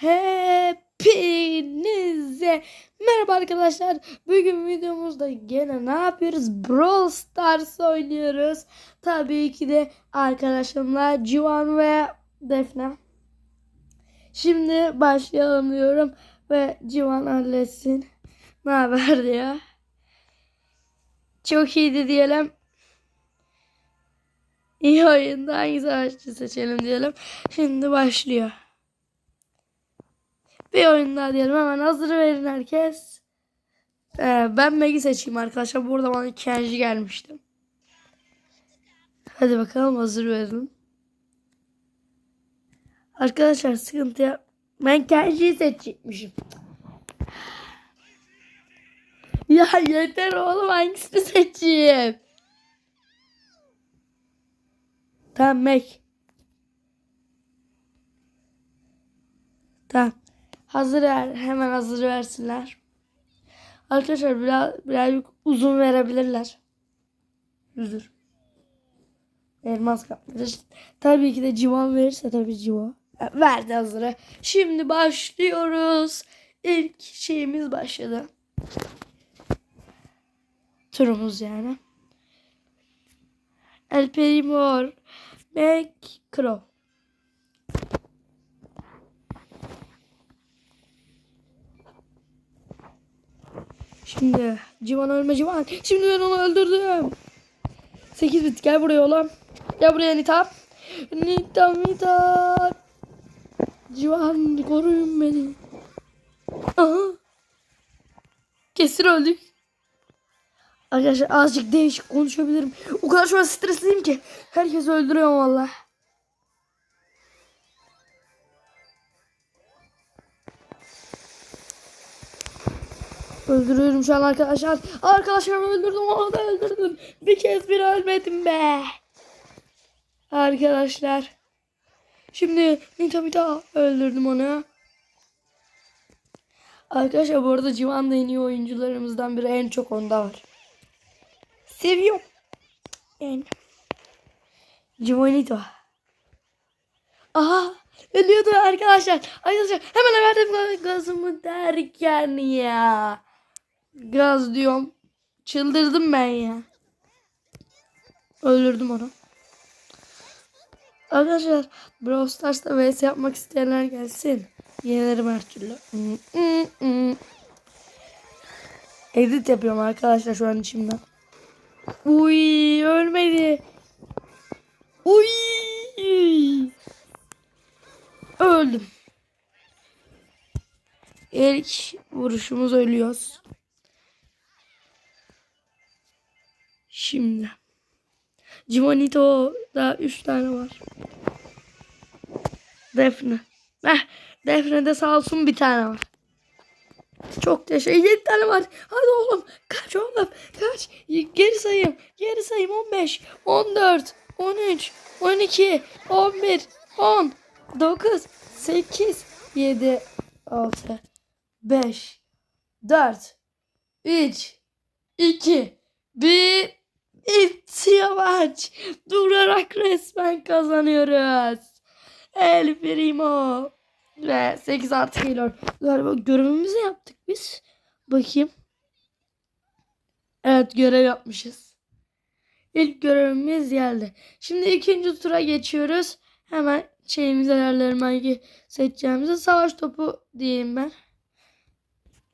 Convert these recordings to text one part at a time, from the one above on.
Hepinize merhaba arkadaşlar. Bugün videomuzda gene ne yapıyoruz? Brawl Stars oynuyoruz. Tabii ki de arkadaşımla Civan ve Defne. Şimdi başlayalım diyorum ve Civan halletsin. Ne haber diyor. Çok iyiydi diyelim. İyi oyunda hangi savaşçı seçelim diyelim. Şimdi başlıyor. Bir oyun daha diyelim hemen hazır verin herkes. Ee, ben Meg'i seçeyim arkadaşlar. Burada bana Kenji gelmişti. Hadi bakalım hazır verin. Arkadaşlar sıkıntı yap. Ben Kenji'yi seçecekmişim. Ya yeter oğlum hangisini seçeyim? Tamam Meg. Tamam. Hazır ver. Hemen hazır versinler. Arkadaşlar biraz, birazcık uzun verebilirler. Üzür. Elmas kapları. Tabii ki de civan verirse tabii civa. Verdi hazırı. Şimdi başlıyoruz. İlk şeyimiz başladı. Turumuz yani. El Primor. Mac Crow. Şimdi Civan ölme Civan. Şimdi ben onu öldürdüm. 8 bit gel buraya oğlum. Gel buraya Nita. Nita Nita. Civan koruyun beni. Aha. Kesin öldük. Arkadaşlar azıcık değişik konuşabilirim. O kadar şu an stresliyim ki. Herkes öldürüyorum valla. Öldürüyorum şu an arkadaşlar. Arkadaşlar öldürdüm onu da öldürdüm. Bir kez bir ölmedim be. Arkadaşlar. Şimdi Nita bir daha öldürdüm onu. Arkadaşlar bu arada Civan da en iyi oyuncularımızdan biri. En çok onda var. Seviyorum. Yani. Civanito. Aha. Ölüyordu arkadaşlar. Arkadaşlar hemen verdim gazımı derken ya. Gaz diyorum. Çıldırdım ben ya. Öldürdüm onu. Arkadaşlar Brawl Stars'ta vs yapmak isteyenler gelsin. Yenerim her türlü. Edit yapıyorum arkadaşlar şu an içimden. Uy ölmedi. Uy. Öldüm. İlk vuruşumuz ölüyoruz. Şimdi. Civanito'da 3 tane var. Defne. Heh, Defne'de sağ olsun bir tane var. Çok teşekkür 7 tane var. Hadi oğlum. Kaç oğlum. Kaç. Geri sayayım. Geri sayayım. 15, 14, 13, 12, 11, 10, 9, 8, 7, 6, 5, 4, 3, 2, 1. İtiyor maç. Durarak resmen kazanıyoruz. El Primo. Ve 8 artı geliyor. Galiba görevimizi yaptık biz. Bakayım. Evet görev yapmışız. İlk görevimiz geldi. Şimdi ikinci tura geçiyoruz. Hemen şeyimizi ayarlarım hangi seçeceğimizi. Savaş topu diyeyim ben.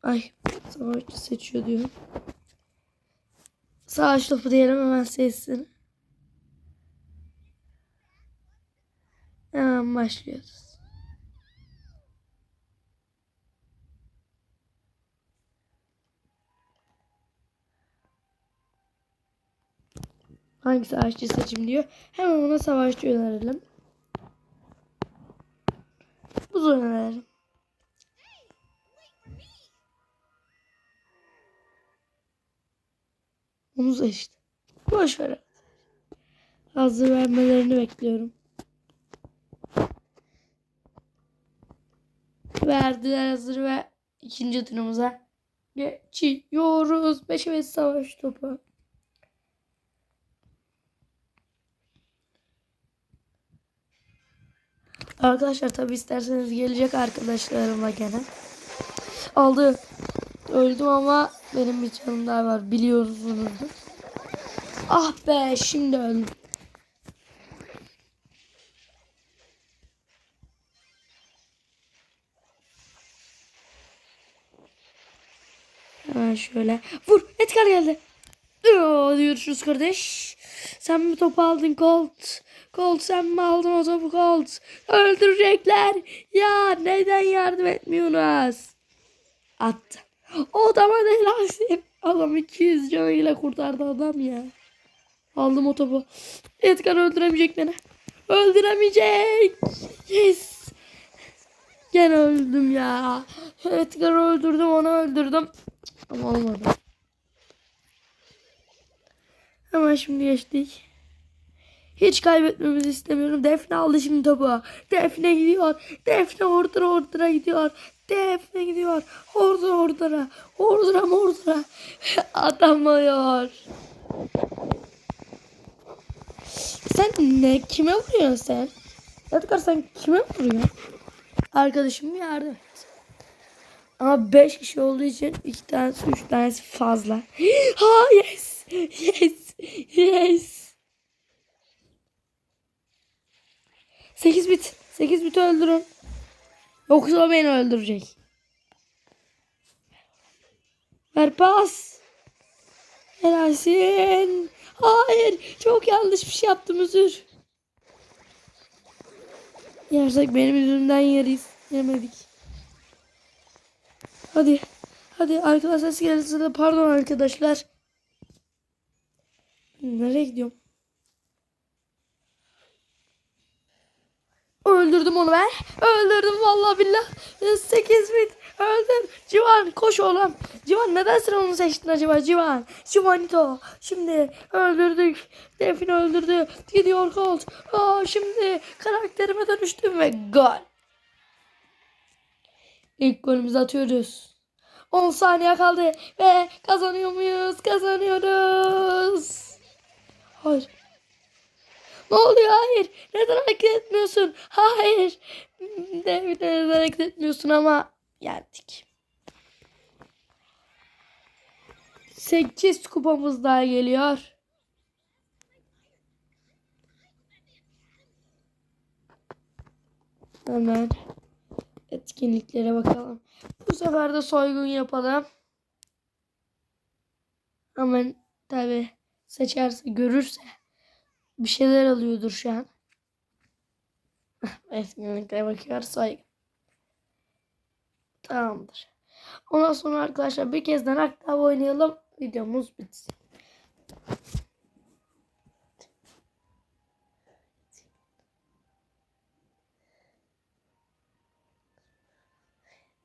Ay savaşçı seçiyor diyorum. Savaş topu diyelim hemen seçsin. Hemen başlıyoruz. Hangi savaşçı seçim diyor. Hemen ona savaşçı önerelim. Buz önerelim. Onu seçti. Boş ver. Hazır vermelerini bekliyorum. Verdiler hazır ve ikinci turumuza geçiyoruz. Beş ve savaş topu. Arkadaşlar tabi isterseniz gelecek arkadaşlarımla gene. Aldı. Öldüm ama benim bir canım daha var biliyorsunuzdur. Ah be şimdi öldüm. Şöyle. Vur. Edgar geldi. Oo, görüşürüz kardeş. Sen mi topu aldın Colt? Colt sen mi aldın o topu Colt? Öldürecekler. Ya neden yardım etmiyorsunuz? Attı. O adama ne lazım? Adam 200 canıyla kurtardı adam ya. Aldım o topu. Edgar öldüremeyecek beni. Öldüremeyecek. Yes. Gene öldüm ya. Edgar'ı öldürdüm onu öldürdüm. Ama olmadı. Hemen şimdi geçtik. Hiç kaybetmemizi istemiyorum. Defne aldı şimdi topu. Defne gidiyor. Defne ordura ordura gidiyor. Defne gidiyor. Ordura ordura. Ordura ordura. Atamıyor. Sen ne? Kime vuruyorsun sen? Edgar sen kime vuruyorsun? Arkadaşım yardım et. Ama 5 kişi olduğu için 2 tanesi 3 tanesi fazla. Ha yes. Yes. Yes. 8 bit. 8 bit öldürün. Yoksa o beni öldürecek. Ver pas. Helalsin. Hayır. Çok yanlış bir şey yaptım özür. Yersek benim yüzümden yeriz. Yemedik. Hadi. Hadi arkadaşlar de pardon arkadaşlar. Nereye gidiyorum? Öldürdüm onu ben. Öldürdüm vallahi billah. 8 bit. Öldüm. Civan koş oğlum. Civan neden sen onu seçtin acaba Civan? Civanito. Şimdi öldürdük. Defne öldürdü. Gidiyor Colt. Aa, şimdi karakterime dönüştüm ve gol. İlk golümüzü atıyoruz. 10 saniye kaldı ve kazanıyor muyuz? Kazanıyoruz. Hayır. Ne oluyor? Hayır. Neden hareket etmiyorsun? Hayır. Neden neden hareket etmiyorsun ama yendik. 8 kupamız daha geliyor. Hemen etkinliklere bakalım. Bu sefer de soygun yapalım. Ama tabi seçerse görürse bir şeyler alıyordur şu an. Etkinliklere bakıyoruz soygun. Tamamdır. Ondan sonra arkadaşlar bir kez daha aktav oynayalım. Videomuz bitsin.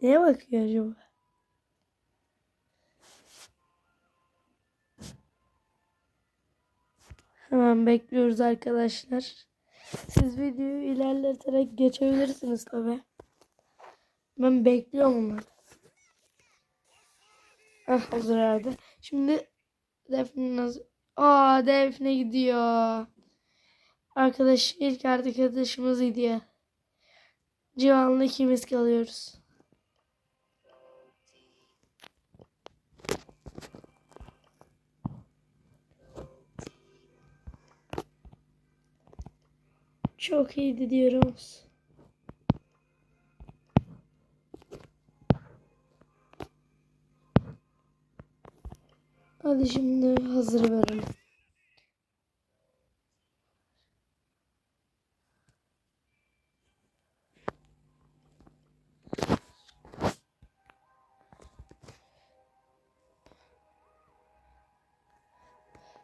Neye bakıyor acaba? Hemen bekliyoruz arkadaşlar. Siz videoyu ilerleterek geçebilirsiniz tabi. Ben bekliyorum onları. Ah hazır herhalde. Şimdi Defne hazır. Aa Defne gidiyor. Arkadaş ilk arkadaşımız gidiyor. Civanlı ikimiz kalıyoruz. Çok iyiydi diyoruz. Hadi şimdi hazır verelim.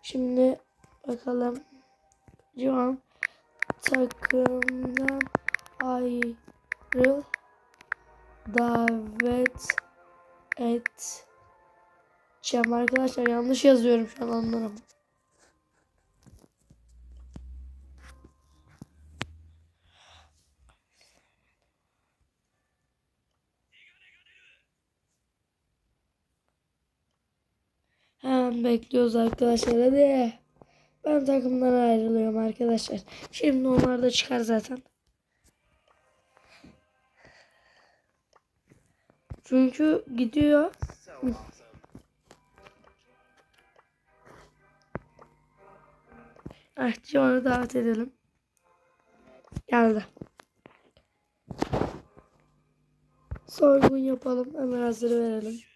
Şimdi bakalım. Civan takımdan ayrıl davet et Cem arkadaşlar yanlış yazıyorum şu an anlarım. Hemen bekliyoruz arkadaşlar hadi. Ben takımdan ayrılıyorum arkadaşlar. Şimdi onlar da çıkar zaten. Çünkü gidiyor. Ah, John'u davet edelim. Geldi. Sorgun yapalım. Hemen hazır verelim.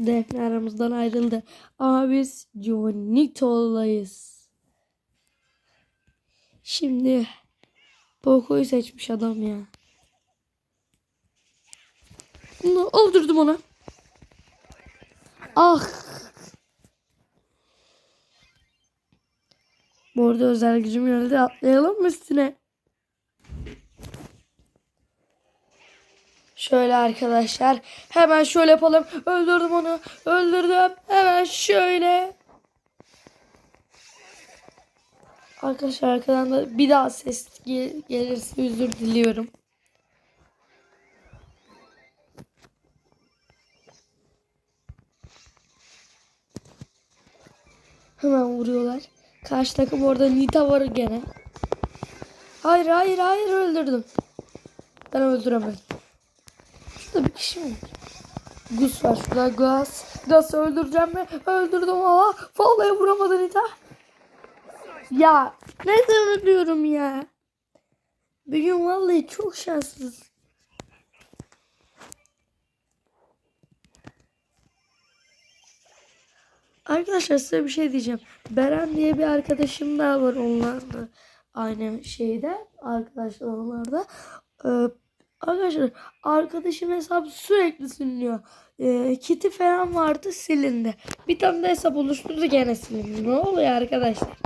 Defne aramızdan ayrıldı. Ama biz Jonito'layız. Şimdi Poco'yu seçmiş adam ya. Bunu öldürdüm onu. Ah. Bu arada özel gücüm geldi. Atlayalım mı üstüne? Şöyle arkadaşlar. Hemen şöyle yapalım. Öldürdüm onu. Öldürdüm. Hemen şöyle. Arkadaşlar arkadan da bir daha ses gel- gelirse özür diliyorum. Hemen vuruyorlar. Karşı takım orada Nita var gene. Hayır hayır hayır öldürdüm. Ben öldüremedim. Şurada bir kişi mi? Gus var şurada Gus. Gus'ı öldüreceğim mi? Öldürdüm ama vallahi vuramadı Nita. Ya neden ölüyorum ya? Bir gün vallahi çok şanssız. Arkadaşlar size bir şey diyeceğim. Beren diye bir arkadaşım daha var onlarla aynı şeyde arkadaşlar onlarda. Ee, arkadaşlar arkadaşım hesabı sürekli siliniyor. Ee, kiti falan vardı silindi. Bir tane de hesap oluşturdu gene silindi. Ne oluyor arkadaşlar?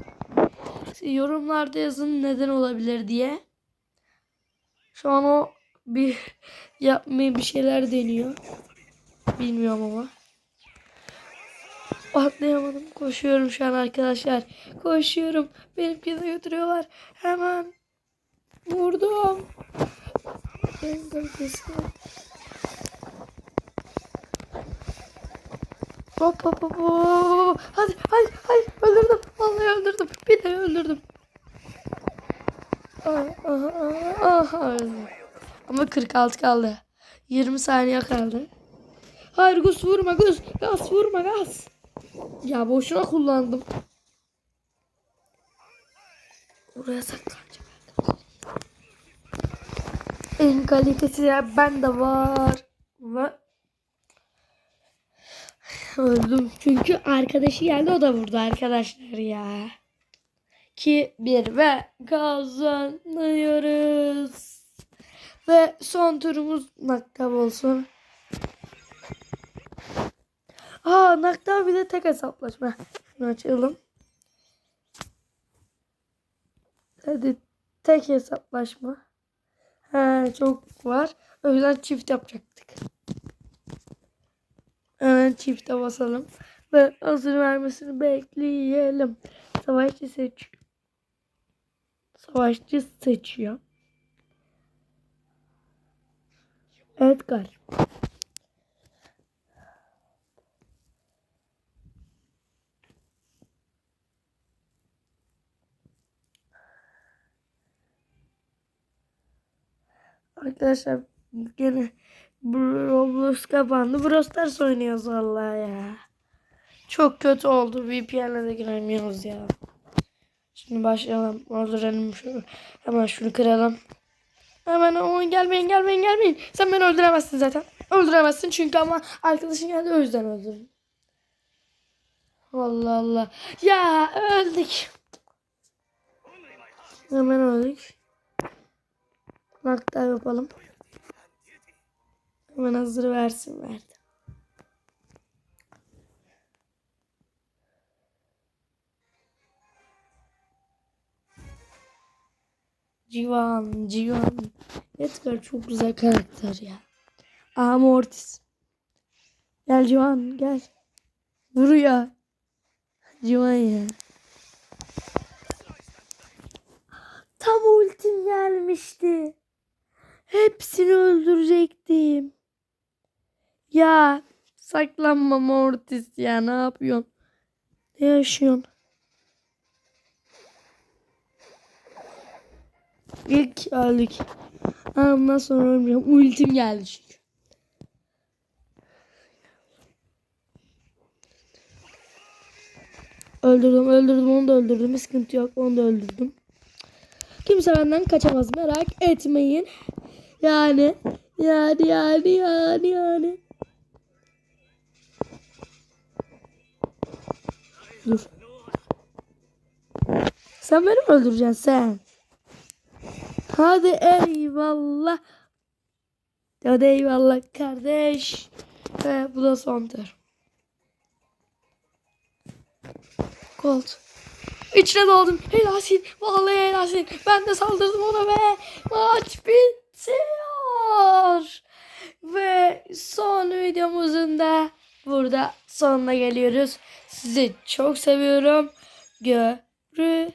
Yorumlarda yazın neden olabilir diye. Şu an o bir yapmaya bir şeyler deniyor. Bilmiyorum ama. Atlayamadım. Koşuyorum şu an arkadaşlar. Koşuyorum. Benimkini de götürüyorlar. Hemen vurdum. En kalitesi. Hop hop hop hop. Hadi hadi hadi öldürdüm. Vallahi öldürdüm. Bir de öldürdüm. Aha, aha, aha. Ama 46 kaldı. 20 saniye kaldı. Hayır Gus vurma Gus. Gus vurma Gus. Ya boşuna kullandım. Buraya saklanacağım. En kalitesi ya ben de var. Ve öldüm. Çünkü arkadaşı geldi o da vurdu arkadaşlar ya. Ki bir ve kazanıyoruz. Ve son turumuz naktab olsun. Aa nakta bir de tek hesaplaşma. Şunu açalım. Hadi tek hesaplaşma. He çok var. O yüzden çift yapacaktık. Hemen çifte basalım. Ve hazır vermesini bekleyelim. Savaşçı seç. Savaşçı seçiyor. Edgar. Arkadaşlar gene Roblox kapandı. Brawl Stars oynuyoruz vallahi ya. Çok kötü oldu. VPN'le de giremiyoruz ya. Şimdi başlayalım. Öldürelim şunu. Hemen şunu kıralım. Hemen o gelmeyin gelmeyin gelmeyin. Sen beni öldüremezsin zaten. Öldüremezsin çünkü ama arkadaşın geldi o yüzden öldürdüm. Allah Allah. Ya öldük. Hemen öldük. Nakta yapalım. Hemen hazır versin verdi. Civan, Civan. Edgar çok güzel karakter ya. Aha Mortis. Gel Civan gel. Vuruyor. Civan ya. Tam ultim gelmişti. Hepsini öldürecektim. Ya saklanma Mortis ya ne yapıyorsun? Ne yaşıyorsun? İlk öldük. Ondan sonra ölmeyeceğim. Ultim geldi çünkü. Öldürdüm, öldürdüm, onu da öldürdüm. Bir sıkıntı yok, onu da öldürdüm. Kimse benden kaçamaz merak etmeyin. Yani, yani, yani, yani, yani. Dur. Sen beni mi öldüreceksin sen? Hadi eyvallah. Hadi eyvallah kardeş. Ve bu da son tur. Colt. İçine daldım. Helalsin. Vallahi helalsin. Ben de saldırdım ona ve maç bitiyor. Ve son videomuzun da burada sonuna geliyoruz. Sizi çok seviyorum. Görüşürüz.